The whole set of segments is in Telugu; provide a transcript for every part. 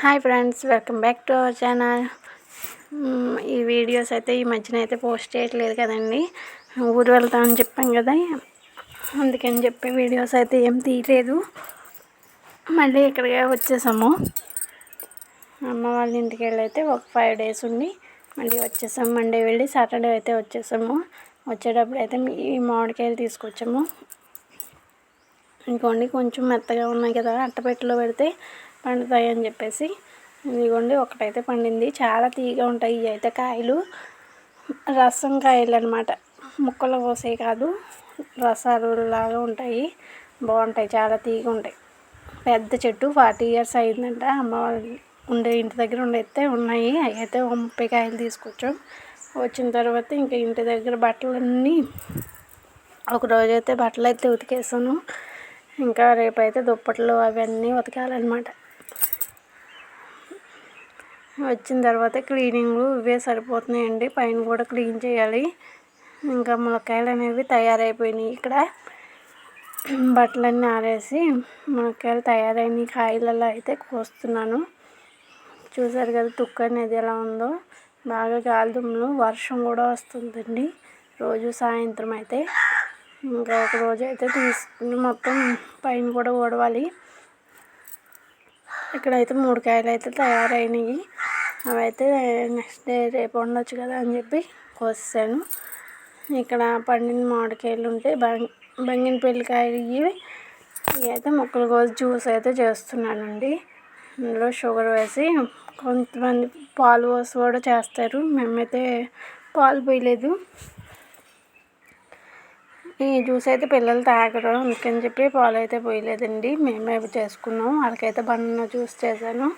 Hi friends welcome back to our channel. ఈ వీడియోస్ అయితే ఈ మధ్యన అయితే పోస్ట్ చేయట్లేదు కదండి. ఊరు వెళ్తామని చెప్పాం కదా. అందుకని చెప్పి వీడియోస్ అయితే ఏం తీయలేదు. మళ్ళీ ఇక్కడికే వచ్చేసాము. అమ్మ వాళ్ళ ఇంటికి వెళ్ళి అయితే ఒక ఫైవ్ డేస్ ఉండి మళ్ళీ వచ్చేసాము. మండే వెళ్ళి సాటర్డే అయితే వచ్చేసాము. వచ్చేటప్పుడు అయితే ఈ మామిడికాయలు తీసుకొచ్చాము. ఇంకోండి కొంచెం మెత్తగా ఉన్నాయి కదా అట్టపెట్టెలో పెడితే పండుతాయి అని చెప్పేసి ఇదిగోండి ఒకటైతే పండింది. చాలా తీగా ఉంటాయి. ఇవి అయితే కాయలు. రసం కాయలు అనమాట ముక్కలు పోసే కాదు. రసాలు లాగా ఉంటాయి. బాగుంటాయి. చాలా తీగా ఉంటాయి. పెద్ద చెట్టు. ఫార్టీ ఇయర్స్ అయిందంట. అమ్మ వాళ్ళు ఉండే ఇంటి దగ్గర ఉండైతే ఉన్నాయి. అవి అయితే ముప్పై కాయలు తీసుకొచ్చాం. వచ్చిన తర్వాత ఇంకా ఇంటి దగ్గర బట్టలన్నీ ఒకరోజు అయితే బట్టలు అయితే ఉతికేసాను. ఇంకా రేపైతే దుప్పట్లు అవన్నీ ఉతకాలన్నమాట. వచ్చిన తర్వాత క్లీనింగ్ ఇవే సరిపోతున్నాయండి. పైన కూడా క్లీన్ చేయాలి. ఇంకా మునక్కాయలు అనేవి తయారైపోయినాయి. ఇక్కడ బట్టలన్నీ ఆరేసి మునక్కాయలు తయారైన కాయలలో అయితే కోస్తున్నాను. చూసారు కదా తుక్కు అనేది ఎలా ఉందో. బాగా గాలిదుమ్ములు వర్షం కూడా వస్తుందండి. రోజు సాయంత్రం అయితే. ఇంకా ఒక రోజు అయితే తీసుకుని మొత్తం పైన కూడా ఓడవాలి ఇక్కడైతే మూడు కాయలు అయితే తయారైనవి అవైతే నెక్స్ట్ డే రేపు ఉండొచ్చు కదా అని చెప్పి కోసాను ఇక్కడ పండిన మామిడికాయలు ఉంటే బంగిన పెళ్ళికాయ ఇవి అయితే ముక్కలు కోసి జ్యూస్ అయితే చేస్తున్నానండి. ఇందులో షుగర్ వేసి కొంతమంది పాలు పోసి కూడా చేస్తారు. మేమైతే పాలు పోయలేదు. ఈ జ్యూస్ అయితే పిల్లలు తాగరు అందుకని చెప్పి పాలు అయితే పోయలేదండి. మేమే చేసుకున్నాం. వాళ్ళకైతే బనానా జ్యూస్ చేశాను.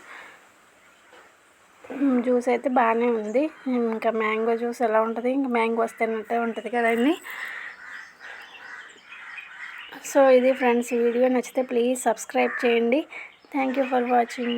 జ్యూస్ అయితే బాగానే ఉంది. ఇంకా మ్యాంగో జ్యూస్ ఎలా ఉంటుంది? ఇంకా మ్యాంగో వస్తేనట్టే ఉంటుంది కదండి. సో ఇది ఫ్రెండ్స్ వీడియో నచ్చితే ప్లీజ్ సబ్స్క్రైబ్ చేయండి. Thank you for watching